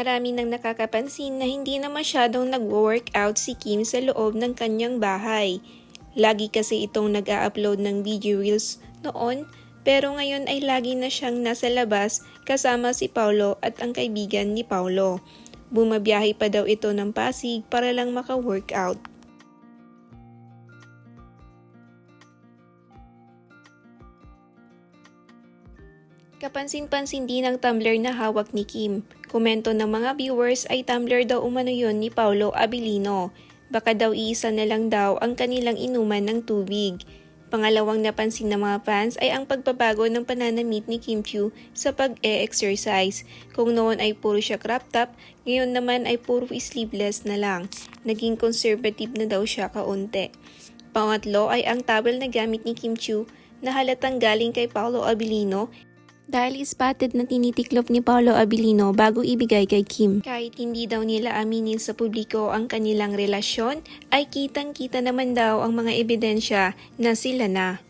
Marami nang nakakapansin na hindi na masyadong nag-workout si Kim sa loob ng kanyang bahay. Lagi kasi itong nag upload ng video reels noon, pero ngayon ay lagi na siyang nasa labas kasama si Paulo at ang kaibigan ni Paulo. Bumabiyahe pa daw ito ng Pasig para lang maka-workout. Kapansin-pansin din ang tumbler na hawak ni Kim. Komento ng mga viewers ay tumbler daw umano yon ni Paulo Abilino. Baka daw iisa na lang daw ang kanilang inuman ng tubig. Pangalawang napansin ng mga fans ay ang pagbabago ng pananamit ni Kim Chiu sa pag-e-exercise. Kung noon ay puro siya crop top, ngayon naman ay puro sleeveless na lang. Naging conservative na daw siya kaunti. Pangatlo ay ang towel na gamit ni Kim Chiu na halatang galing kay Paolo Abilino dahil spotted na tinitiklop ni Paolo Abilino bago ibigay kay Kim. Kahit hindi daw nila aminin sa publiko ang kanilang relasyon, ay kitang-kita naman daw ang mga ebidensya na sila na.